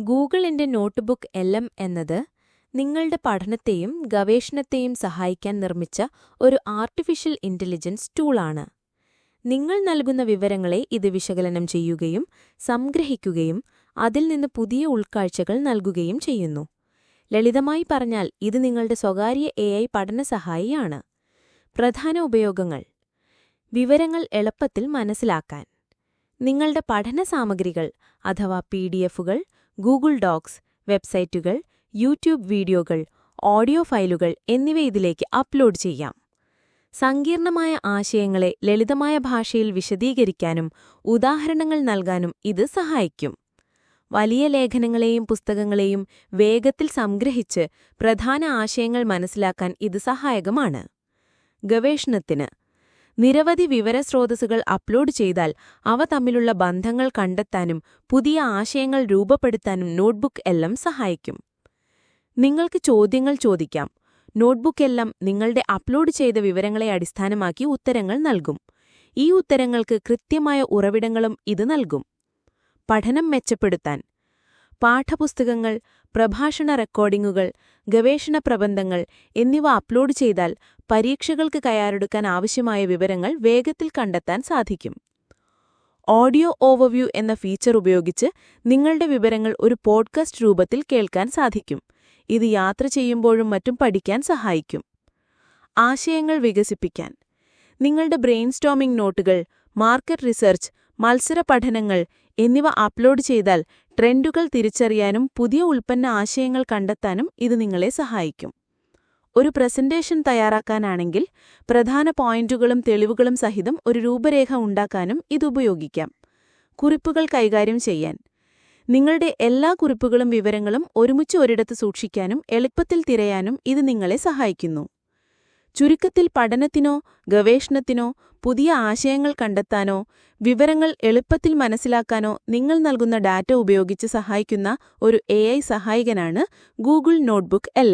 ഗൂഗിളിന്റെ notebook L എന്നത് നിങ്ങളുടെ പഠനത്തെയും ഗവേഷണത്തെയും സഹായിക്കാൻ നിർമ്മിച്ച ഒരു ആർട്ടിഫിഷ്യൽ ഇന്റലിജൻസ് ടൂളാണ്. നിങ്ങൾ നൽകുന്ന വിവരങ്ങളെ ഇത് വിശകലനം ചെയ്യുകയും സംഗ്രഹിക്കുകയും അതിൽ നിന്ന് പുതിയ ഉൾക്കാഴ്ചകൾ നൽകുകയും ചെയ്യുന്നു. ലളിതമായി പറഞ്ഞാൽ ഇത് നിങ്ങളുടെ സ്വകാര്യ എ ഐ പഠനസഹായിയാണ് പ്രധാന ഉപയോഗങ്ങൾ. വിവരങ്ങൾ എളുപ്പത്തിൽ മനസ്സിലാക്കാൻ. നിങ്ങളുടെ പഠന സാമഗ്രികൾ അഥവാ പി ഡി എഫുകൾ ഗൂഗിൾ ഡോക്സ് വെബ്സൈറ്റുകൾ യൂട്യൂബ് വീഡിയോകൾ ഓഡിയോ ഫയലുകൾ എന്നിവ ഇതിലേക്ക് അപ്ലോഡ് ചെയ്യാം. സങ്കീർണമായ ആശയങ്ങളെ ലളിതമായ ഭാഷയിൽ വിശദീകരിക്കാനും ഉദാഹരണങ്ങൾ നൽകാനും ഇത് സഹായിക്കും. വലിയ ലേഖനങ്ങളെയും പുസ്തകങ്ങളെയും വേഗത്തിൽ സംഗ്രഹിച്ച് പ്രധാന ആശയങ്ങൾ മനസ്സിലാക്കാൻ ഇത് സഹായകമാണ്. ഗവേഷണത്തിന് നിരവധി വിവരസ്രോതസ്സുകൾ അപ്ലോഡ് ചെയ്താൽ അവ തമ്മിലുള്ള ബന്ധങ്ങൾ കണ്ടെത്താനും പുതിയ ആശയങ്ങൾ രൂപപ്പെടുത്താനും നോട്ട്ബുക്ക് എല്ലാം സഹായിക്കും. നിങ്ങൾക്ക് ചോദ്യങ്ങൾ ചോദിക്കാം. നോട്ട്ബുക്ക് എല്ലാം നിങ്ങളുടെ അപ്ലോഡ് ചെയ്ത വിവരങ്ങളെ അടിസ്ഥാനമാക്കി ഉത്തരങ്ങൾ നൽകും. ഈ ഉത്തരങ്ങൾക്ക് കൃത്യമായ ഉറവിടങ്ങളും ഇത് നൽകും. പഠനം മെച്ചപ്പെടുത്താൻ പാഠപുസ്തകങ്ങൾ പ്രഭാഷണ റെക്കോർഡിംഗുകൾ ഗവേഷണ പ്രബന്ധങ്ങൾ എന്നിവ അപ്ലോഡ് ചെയ്താൽ പരീക്ഷകൾക്ക് കയ്യാറെടുക്കാൻ ആവശ്യമായ വിവരങ്ങൾ വേഗത്തിൽ കണ്ടെത്താൻ സാധിക്കും. ഓഡിയോ ഓവർവ്യൂ എന്ന ഫീച്ചർ ഉപയോഗിച്ച് നിങ്ങളുടെ വിവരങ്ങൾ ഒരു പോഡ്കാസ്റ്റ് രൂപത്തിൽ കേൾക്കാൻ സാധിക്കും. ഇത് യാത്ര ചെയ്യുമ്പോഴും മറ്റും പഠിക്കാൻ സഹായിക്കും. ആശയങ്ങൾ വികസിപ്പിക്കാൻ. നിങ്ങളുടെ ബ്രെയിൻ സ്റ്റോമിംഗ് നോട്ടുകൾ മാർക്കറ്റ് റിസർച്ച് മത്സര പഠനങ്ങൾ എന്നിവ അപ്ലോഡ് ചെയ്താൽ ട്രെൻഡുകൾ തിരിച്ചറിയാനും പുതിയ ഉൽപ്പന്ന ആശയങ്ങൾ കണ്ടെത്താനും ഇത് നിങ്ങളെ സഹായിക്കും. ഒരു പ്രസന്റേഷൻ തയ്യാറാക്കാനാണെങ്കിൽ പ്രധാന പോയിന്റുകളും തെളിവുകളും സഹിതം ഒരു രൂപരേഖ ഉണ്ടാക്കാനും ഇത് ഉപയോഗിക്കാം. കുറിപ്പുകൾ കൈകാര്യം ചെയ്യാൻ. നിങ്ങളുടെ എല്ലാ കുറിപ്പുകളും വിവരങ്ങളും ഒരുമിച്ച് ഒരിടത്ത് സൂക്ഷിക്കാനും എളുപ്പത്തിൽ തിരയാനും ഇത് നിങ്ങളെ സഹായിക്കുന്നു. ചുരുക്കത്തിൽ പഠനത്തിനോ ഗവേഷണത്തിനോ പുതിയ ആശയങ്ങൾ കണ്ടെത്താനോ വിവരങ്ങൾ എളുപ്പത്തിൽ മനസ്സിലാക്കാനോ നിങ്ങൾ നൽകുന്ന ഡാറ്റ ഉപയോഗിച്ച് സഹായിക്കുന്ന ഒരു എ സഹായകനാണ് ഗൂഗിൾ നോട്ട്ബുക്ക് എൽ